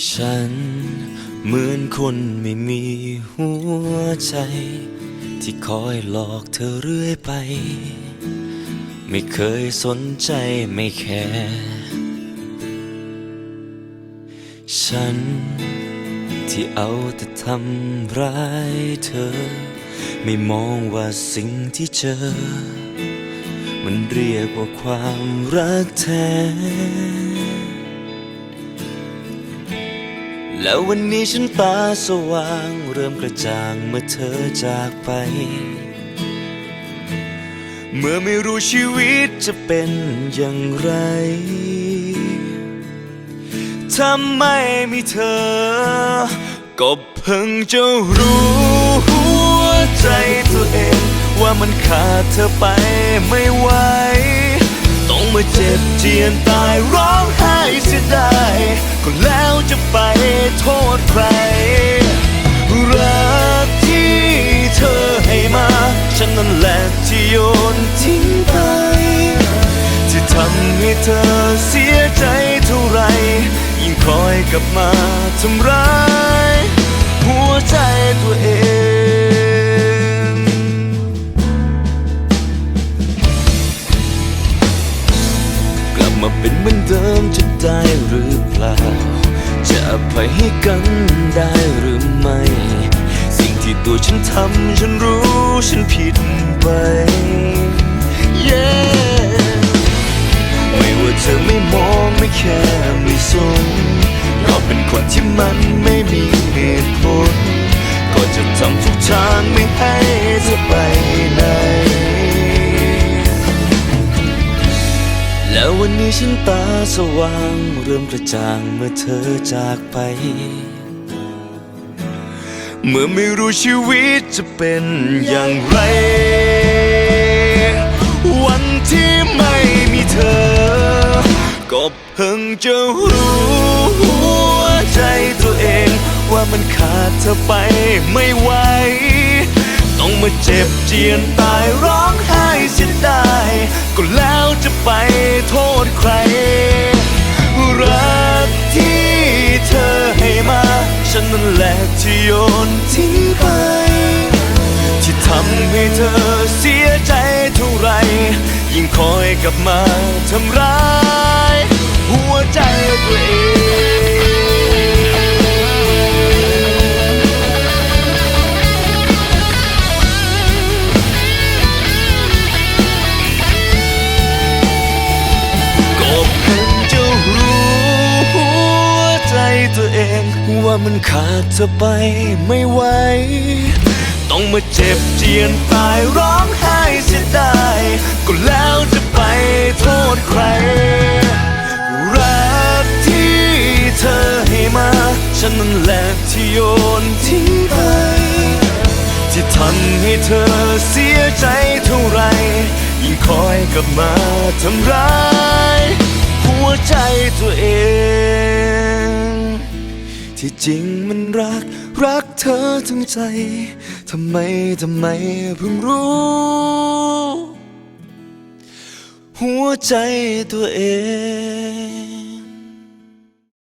ฉันเหมือนคนไม่มีหัวใจ ที่คอยหลอกเธอเรื่อยไป ไม่เคยสนใจไม่แคร์ฉันที่เอาแต่ทำร้ายเธอ ไม่มองว่าสิ่งที่เจอ มันเรียกว่าความรักแท้ แล้ววันนี้ฉันตาสว่างเริ่มกระจ่างเมื่อเธอจากไป เมื่อไม่รู้ชีวิตจะเป็นอย่างไร ถ้าไม่มีเธอ ก็เพิ่งจะรู้หัวใจตัวเอง ว่ามันขาดเธอไปไม่ไหว ต้องมาเจ็บเจียนตายร้องไห้เสียดายก็แล้วจะไปโทษใคร รักที่เธอให้มา ฉันนั่นแหละที่โยนทิ้งไป ที่ทำให้เธอเสียใจเท่าไร ยิ่งคอยกลับมาทำร้าย หัวใจตัวเอง มาเป็นเหมือนเดิมจะได้หรือเปล่า จะอภัยให้กันได้หรือไม่ สิ่งที่ตัวฉันทำฉันรู้ฉันผิดไป yeah ไม่ว่าเธอไม่มองไม่แค่ไม่สนก็เป็นคนที่มัน ฉันตาสว่างเริ่มกระจ่างเมื่อเธอจากไป เมื่อไม่รู้ชีวิตจะเป็นอย่างไร วันที่ไม่มีเธอ ก็เพิ่งจะรู้หัวใจตัวเอง ว่ามันขาดเธอไปไม่ไหว ต้องมาเจ็บเจียนตายร้อง ฉันนั่นแหละที่โยนทิ้งไป ที่ทำให้เธอเสียใจเท่าไร ยิ่งคอยกลับมาทำร้าย หัวใจตัวเอง ตัวเองว่ามันขาดเธอไปไม่ไหว ต้องมาเจ็บเจียนตายร้องไห้เสียดายก็แล้วจะไปโทษใคร รักที่เธอให้มา ฉันนั่นแหละที่โยนทิ้งไป ที่ทำให้เธอเสียใจเท่าไร ยิ่งคอยกลับมาทำร้าย หัวใจตัวเอง ที่จริงมันรัก รักเธอทั้งใจ ทำไม ทำไมเพิ่งรู้ หัวใจตัวเอง